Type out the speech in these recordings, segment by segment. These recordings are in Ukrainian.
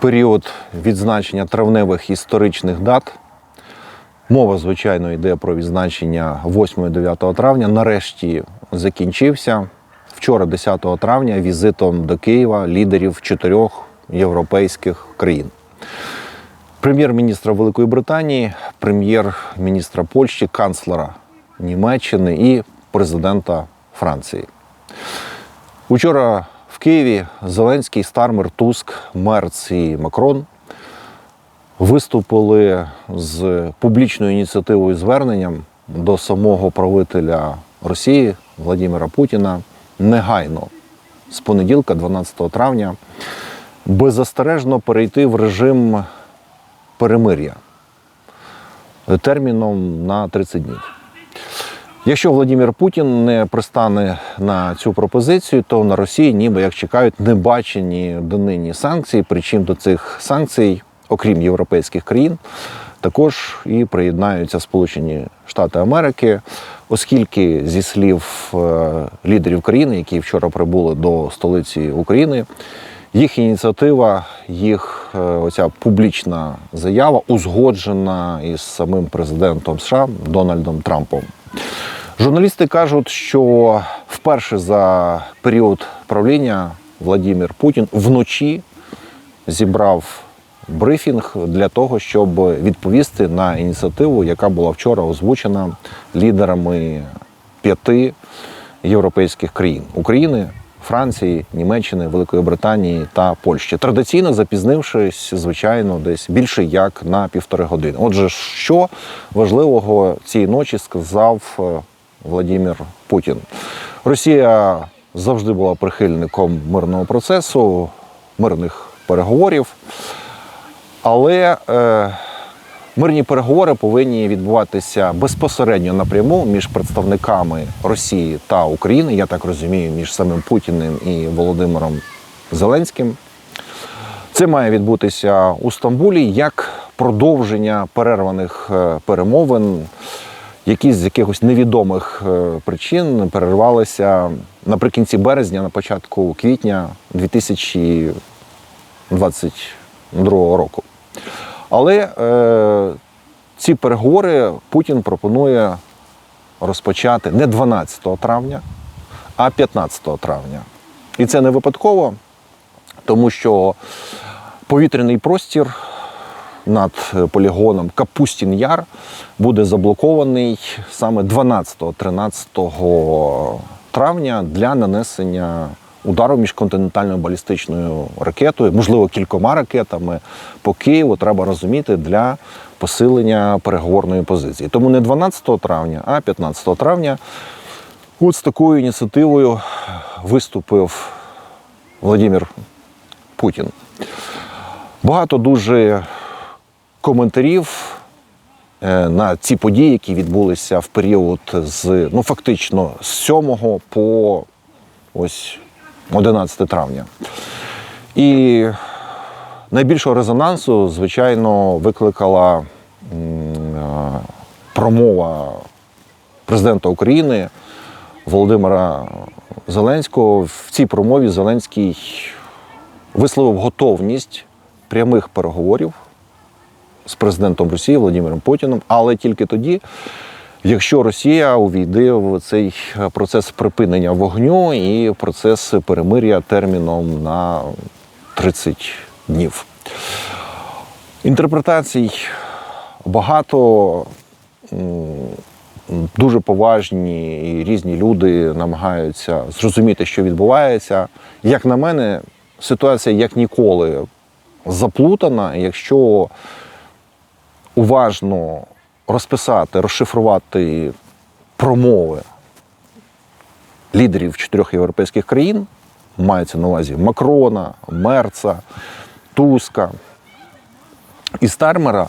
період відзначення травневих історичних дат. Мова, звичайно, йде про відзначення 8-9 травня. Нарешті закінчився. Вчора, 10 травня, візитом до Києва лідерів чотирьох європейських країн. Прем'єр-міністра Великої Британії, прем'єр-міністра Польщі, канцлера Німеччини і президента Франції. Учора в Києві Зеленський, Стармер, Туск, Мерц і Макрон виступили з публічною ініціативою зверненням до самого правителя Росії Владимира Путіна негайно з понеділка, 12 травня, беззастережно перейти в режим перемир'я терміном на 30 днів. Якщо Владимир Путін не пристане на цю пропозицію, то на Росії ніби як чекають небачені донині санкції. Причому до цих санкцій, окрім європейських країн, також і приєднаються Сполучені Штати Америки, оскільки зі слів е, лідерів країни, які вчора прибули до столиці України, їх ініціатива, їх е, оця публічна заява узгоджена із самим президентом США Дональдом Трампом. Журналісти кажуть, що вперше за період правління Владимир Путін вночі зібрав брифінг для того, щоб відповісти на ініціативу, яка була вчора озвучена лідерами п'яти європейських країн України. Франції, Німеччини, Великої Британії та Польщі. Традиційно запізнившись, звичайно, десь більше як на півтори години. Отже, що важливого цієї ночі сказав е, Владимир Путін? Росія завжди була прихильником мирного процесу, мирних переговорів, але е, Мирні переговори повинні відбуватися безпосередньо напряму між представниками Росії та України. Я так розумію, між самим Путіним і Володимиром Зеленським. Це має відбутися у Стамбулі як продовження перерваних е, перемовин, які з якихось невідомих е, причин перервалися наприкінці березня, на початку квітня 2022 року. Але е, ці переговори Путін пропонує розпочати не 12 травня, а 15 травня. І це не випадково, тому що повітряний простір над полігоном Капустін Яр буде заблокований саме 12-13 травня для нанесення удару міжконтинентальною балістичною ракетою, можливо, кількома ракетами по Києву треба розуміти для посилення переговорної позиції. Тому не 12 травня, а 15 травня. От з такою ініціативою виступив Владимир Путін. Багато дуже коментарів е, на ці події, які відбулися в період з ну фактично з 7 по ось 11 травня. І найбільшого резонансу, звичайно, викликала е, промова президента України Володимира Зеленського. В цій промові Зеленський висловив готовність прямих переговорів з президентом Росії Володимиром Путіним, але тільки тоді, якщо Росія увійде в цей процес припинення вогню і процес перемир'я терміном на 30 днів. Інтерпретацій багато. Дуже поважні і різні люди намагаються зрозуміти, що відбувається. Як на мене, ситуація як ніколи заплутана. Якщо уважно розписати, розшифрувати промови лідерів чотирьох європейських країн, мається на увазі Макрона, Мерца, Туска і Стармера,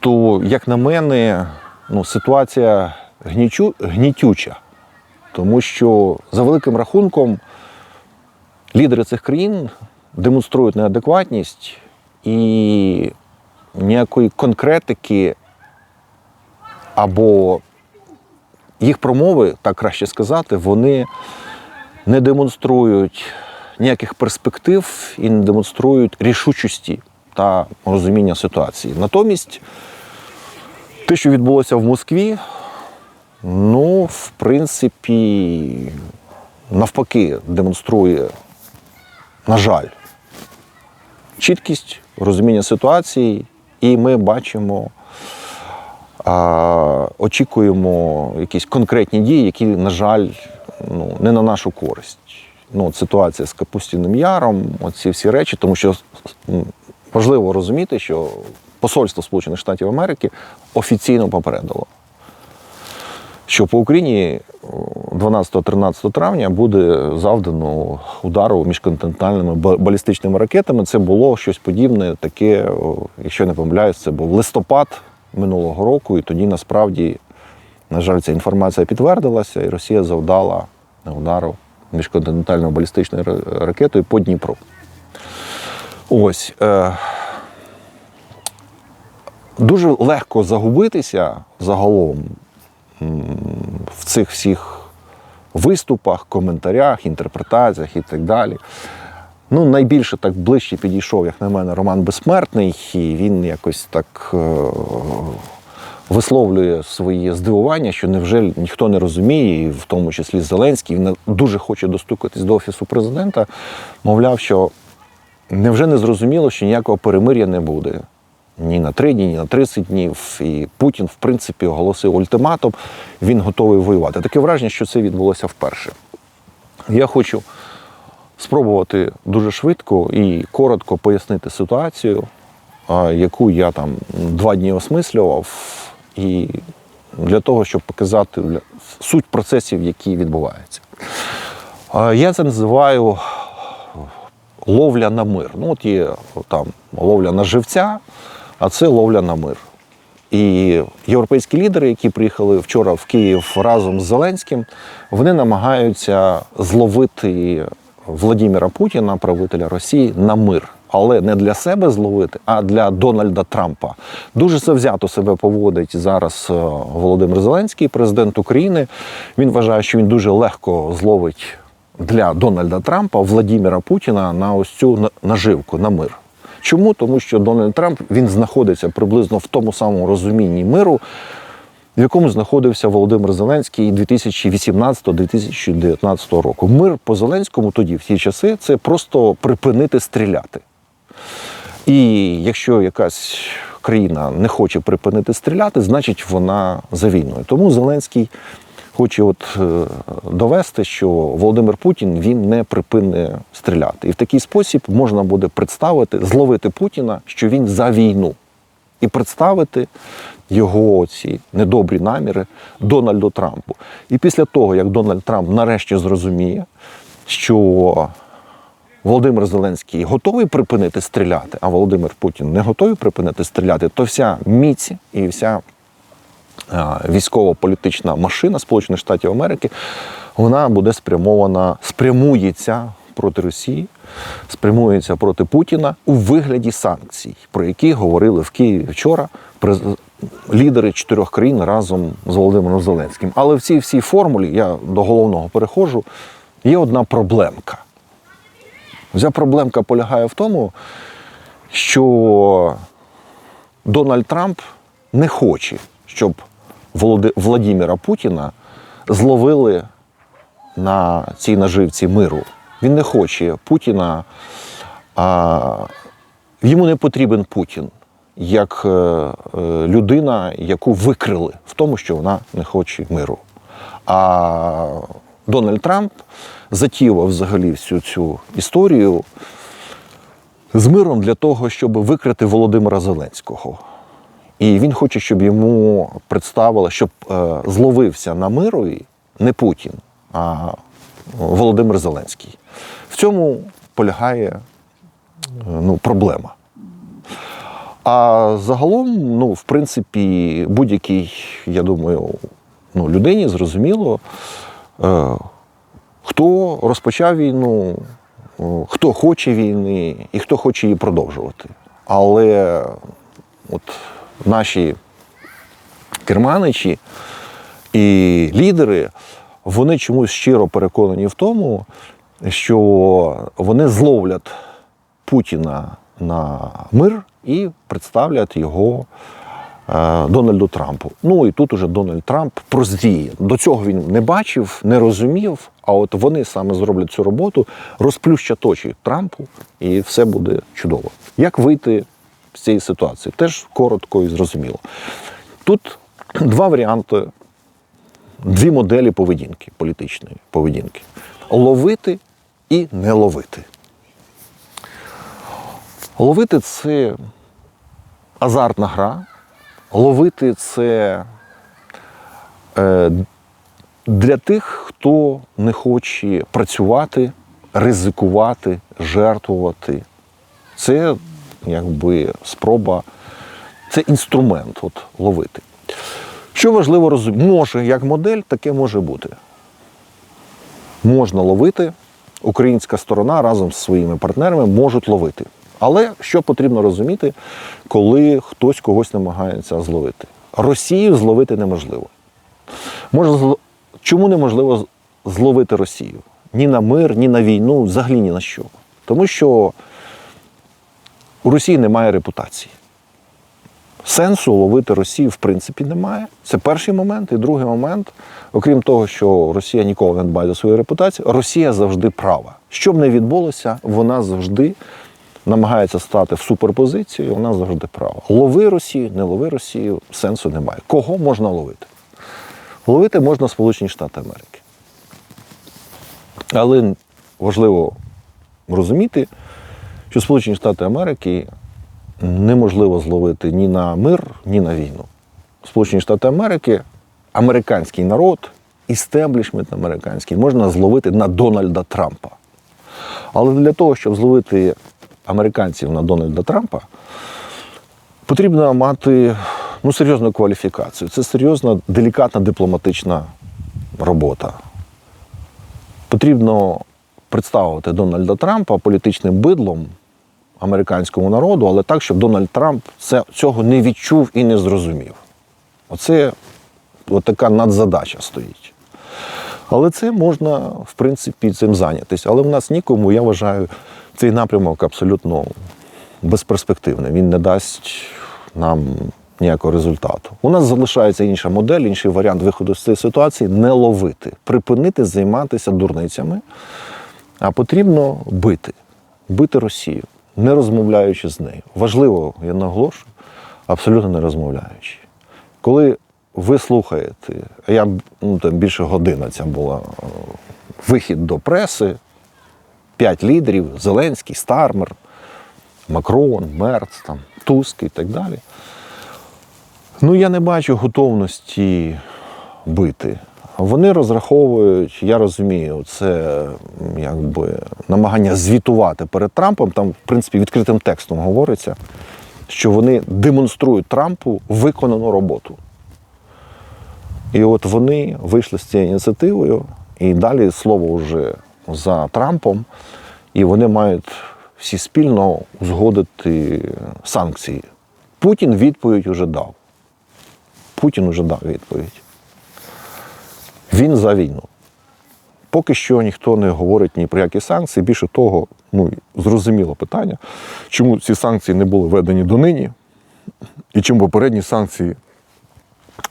то, як на мене, ну, ситуація гнічу, гнітюча. Тому що, за великим рахунком, лідери цих країн демонструють неадекватність і ніякої конкретики або їх промови, так краще сказати, вони не демонструють ніяких перспектив і не демонструють рішучості та розуміння ситуації. Натомість, те, що відбулося в Москві, ну, в принципі, навпаки, демонструє, на жаль, чіткість, розуміння ситуації, і ми бачимо, а, очікуємо якісь конкретні дії, які, на жаль, ну, не на нашу користь. Ну, от ситуація з Капустіним Яром, оці всі речі, тому що важливо розуміти, що посольство Сполучених Штатів Америки офіційно попередило, що по Україні 12-13 травня буде завдано удару міжконтинентальними балістичними ракетами. Це було щось подібне, таке, якщо не помиляюсь, це був листопад минулого року, і тоді насправді, на жаль, ця інформація підтвердилася, і Росія завдала удару міжконтинентальною балістичною ракетою по Дніпру. Ось. Е- дуже легко загубитися загалом в цих всіх виступах, коментарях, інтерпретаціях і так далі. Ну, найбільше так ближче підійшов, як на мене, Роман Безсмертний, і він якось так е, висловлює своє здивування, що невже ніхто не розуміє, і в тому числі Зеленський, він дуже хоче достукатись до Офісу президента, мовляв, що невже не зрозуміло, що ніякого перемир'я не буде ні на три дні, ні на 30 днів. І Путін, в принципі, оголосив ультиматум, він готовий воювати. Таке враження, що це відбулося вперше. Я хочу спробувати дуже швидко і коротко пояснити ситуацію, яку я там два дні осмислював, і для того, щоб показати суть процесів, які відбуваються. Я це називаю ловля на мир. Ну, от є там ловля на живця, а це ловля на мир. І європейські лідери, які приїхали вчора в Київ разом з Зеленським, вони намагаються зловити Владимира Путіна, правителя Росії, на мир. Але не для себе зловити, а для Дональда Трампа. Дуже завзято себе поводить зараз е, Володимир Зеленський, президент України. Він вважає, що він дуже легко зловить для Дональда Трампа Владимира Путіна на ось цю на- наживку на мир. Чому? Тому що Дональд Трамп він знаходиться приблизно в тому самому розумінні миру, в якому знаходився Володимир Зеленський 2018-2019 року. Мир по Зеленському тоді, в ті часи, це просто припинити стріляти. І якщо якась країна не хоче припинити стріляти, значить вона за війною. Тому Зеленський хоче от е, довести, що Володимир Путін він не припине стріляти. І в такий спосіб можна буде представити, зловити Путіна, що він за війну, і представити його ці недобрі наміри Дональду Трампу. І після того, як Дональд Трамп нарешті зрозуміє, що Володимир Зеленський готовий припинити стріляти, а Володимир Путін не готовий припинити стріляти, то вся міць і вся військово-політична машина Сполучених Штатів Америки вона буде спрямована, спрямується проти Росії, спрямується проти Путіна у вигляді санкцій, про які говорили в Києві вчора лідери чотирьох країн разом з Володимиром Зеленським. Але в цій всій формулі, я до головного переходжу, є одна проблемка. Ця проблемка полягає в тому, що Дональд Трамп не хоче, щоб Володи... Владіміра Путіна зловили на цій наживці миру. Він не хоче Путіна, а йому не потрібен Путін як е, е, людина, яку викрили в тому, що вона не хоче миру. А Дональд Трамп затіяв взагалі всю цю історію з миром для того, щоб викрити Володимира Зеленського. І він хоче, щоб йому представили, щоб е, зловився на мирові не Путін, а Володимир Зеленський. В цьому полягає е, ну, проблема. А загалом, ну, в принципі, будь-якій, я думаю, ну, людині зрозуміло, е, хто розпочав війну, о, хто хоче війни і хто хоче її продовжувати. Але от наші керманичі і лідери, вони чомусь щиро переконані в тому, що вони зловлять Путіна на мир і представлять його е, Дональду Трампу. Ну і тут уже Дональд Трамп прозріє. До цього він не бачив, не розумів. А от вони саме зроблять цю роботу, розплющать очі Трампу, і все буде чудово. Як вийти з цієї ситуації? Теж коротко і зрозуміло. Тут два варіанти, дві моделі поведінки, політичної поведінки: ловити і не ловити. Ловити це азартна гра. Ловити це е, для тих, хто не хоче працювати, ризикувати, жертвувати. Це якби спроба, це інструмент от, ловити. Що важливо розуміти, може, як модель, таке може бути. Можна ловити, українська сторона разом з своїми партнерами можуть ловити. Але що потрібно розуміти, коли хтось когось намагається зловити? Росію зловити неможливо. Може, чому неможливо зловити Росію? Ні на мир, ні на війну, взагалі ні на що. Тому що у Росії немає репутації. Сенсу ловити Росію в принципі немає. Це перший момент. І другий момент, окрім того, що Росія ніколи не дбає за свою репутацію, Росія завжди права. Що б не відбулося, вона завжди намагається стати в суперпозицію, вона завжди права. Лови Росію, не лови Росію, сенсу немає. Кого можна ловити? Ловити можна Сполучені Штати Америки. Але важливо розуміти, що Сполучені Штати Америки неможливо зловити ні на мир, ні на війну. Сполучені Штати Америки, американський народ, істеблішмент американський можна зловити на Дональда Трампа. Але для того, щоб зловити американців на Дональда Трампа, потрібно мати ну, серйозну кваліфікацію. Це серйозна, делікатна дипломатична робота. Потрібно представити Дональда Трампа політичним бидлом американському народу, але так, щоб Дональд Трамп це, цього не відчув і не зрозумів. Оце от така надзадача стоїть. Але це можна, в принципі, цим зайнятися. Але в нас нікому, я вважаю, цей напрямок абсолютно безперспективний. Він не дасть нам ніякого результату. У нас залишається інша модель, інший варіант виходу з цієї ситуації не ловити, припинити займатися дурницями, а потрібно бити, бити Росію, не розмовляючи з нею. Важливо, я наголошую, абсолютно не розмовляючи. Коли ви слухаєте, а я ну, там більше година ця була е, вихід до преси, п'ять лідерів: Зеленський, Стармер, Макрон, Мерц, там, Туск і так далі. Ну, я не бачу готовності бити. Вони розраховують, я розумію, це якби намагання звітувати перед Трампом. Там, в принципі, відкритим текстом говориться, що вони демонструють Трампу виконану роботу. І от вони вийшли з цією ініціативою, і далі слово вже за Трампом, і вони мають всі спільно узгодити санкції. Путін відповідь уже дав. Путін уже дав відповідь. Він за війну. Поки що ніхто не говорить ні про які санкції. Більше того, ну, зрозуміло питання, чому ці санкції не були введені донині, і чому попередні санкції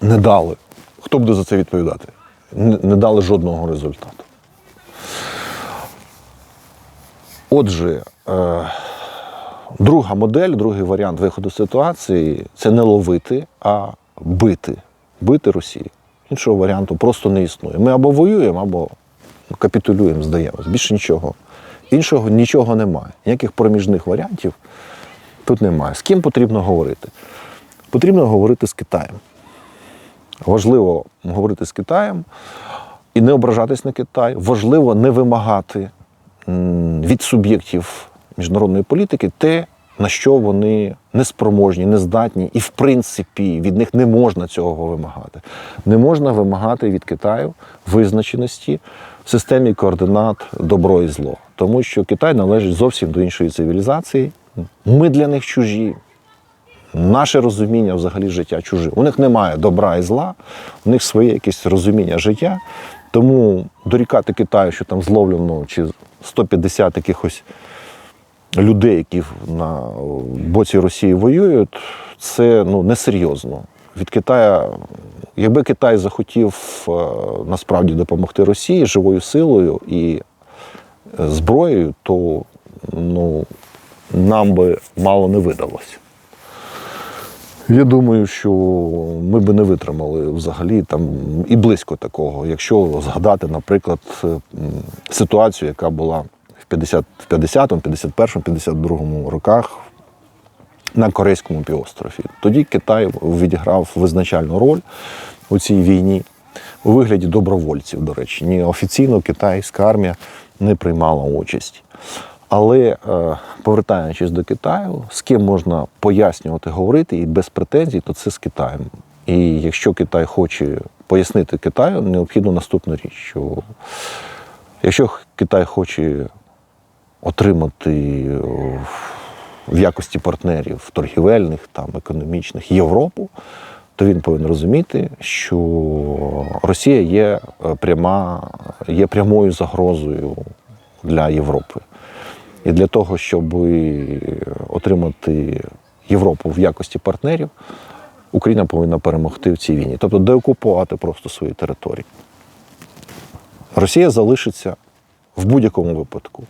не дали. Хто буде за це відповідати? Не, не дали жодного результату. Отже, е, друга модель, другий варіант виходу з ситуації це не ловити, а бити. Бити Росію. Іншого варіанту просто не існує. Ми або воюємо, або капітулюємо, здаємось. Більше нічого. Іншого нічого немає. Ніяких проміжних варіантів тут немає. З ким потрібно говорити? Потрібно говорити з Китаєм. Важливо говорити з Китаєм і не ображатись на Китай. Важливо не вимагати від суб'єктів міжнародної політики те, на що вони неспроможні, нездатні, і в принципі від них не можна цього вимагати. Не можна вимагати від Китаю визначеності в системі координат добро і зло, тому що Китай належить зовсім до іншої цивілізації. Ми для них чужі. Наше розуміння взагалі життя чуже. У них немає добра і зла, у них своє якесь розуміння життя. Тому дорікати Китаю, що там зловлено чи 150 якихось людей, які на боці Росії воюють, це ну, несерйозно. Від Китая, якби Китай захотів е, насправді допомогти Росії живою силою і е, зброєю, то ну, нам би мало не видалося. Я думаю, що ми би не витримали взагалі там і близько такого, якщо згадати, наприклад, е, ситуацію, яка була в 50, в 50-му, 51-му, 52-му роках на Корейському півострові. Тоді Китай відіграв визначальну роль у цій війні у вигляді добровольців, до речі. Ні офіційно китайська армія не приймала участь. Але е, повертаючись до Китаю, з ким можна пояснювати, говорити і без претензій, то це з Китаєм. І якщо Китай хоче пояснити Китаю, необхідно наступну річ, що якщо Китай хоче отримати е, в якості партнерів торгівельних, там, економічних Європу, то він повинен розуміти, що Росія є, е, пряма, є прямою загрозою для Європи. І для того, щоб отримати Європу в якості партнерів, Україна повинна перемогти в цій війні, тобто деокупувати просто свої території. Росія залишиться в будь-якому випадку.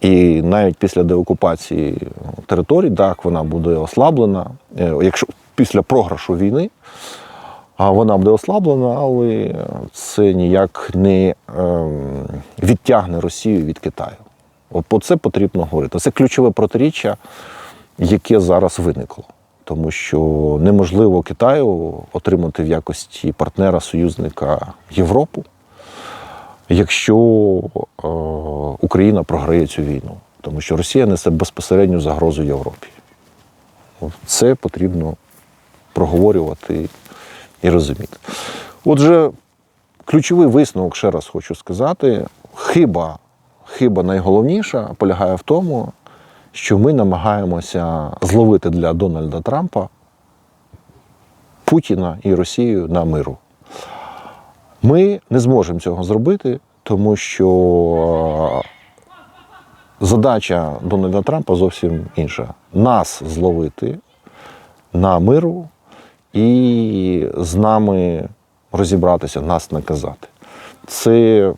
І навіть після деокупації територій, так, вона буде ослаблена. Е, Якщо після програшу війни, вона буде ослаблена, але це ніяк не ем, відтягне Росію від Китаю. От про це потрібно говорити. Це ключове протиріччя, яке зараз виникло. Тому що неможливо Китаю отримати в якості партнера союзника Європу, якщо е, Україна програє цю війну. Тому що Росія несе безпосередню загрозу Європі. Це потрібно проговорювати і розуміти. Отже, ключовий висновок, ще раз хочу сказати, хиба, хиба найголовніша полягає в тому, що ми намагаємося зловити для Дональда Трампа Путіна і Росію на миру. Ми не зможемо цього зробити, тому що задача Дональда Трампа зовсім інша: нас зловити на миру і з нами розібратися, нас наказати. Це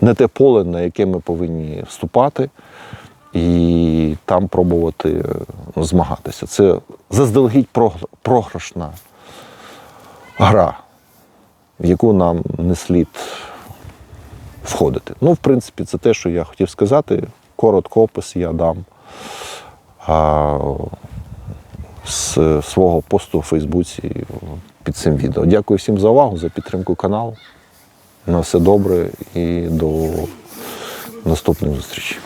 не те поле, на яке ми повинні вступати і там пробувати е, змагатися. Це заздалегідь програшна гра, в яку нам не слід входити. Ну, в принципі, це те, що я хотів сказати. Коротко опис я дам а, з свого посту у Фейсбуці під цим відео. Дякую всім за увагу, за підтримку каналу. На все добре і до наступних зустрічей.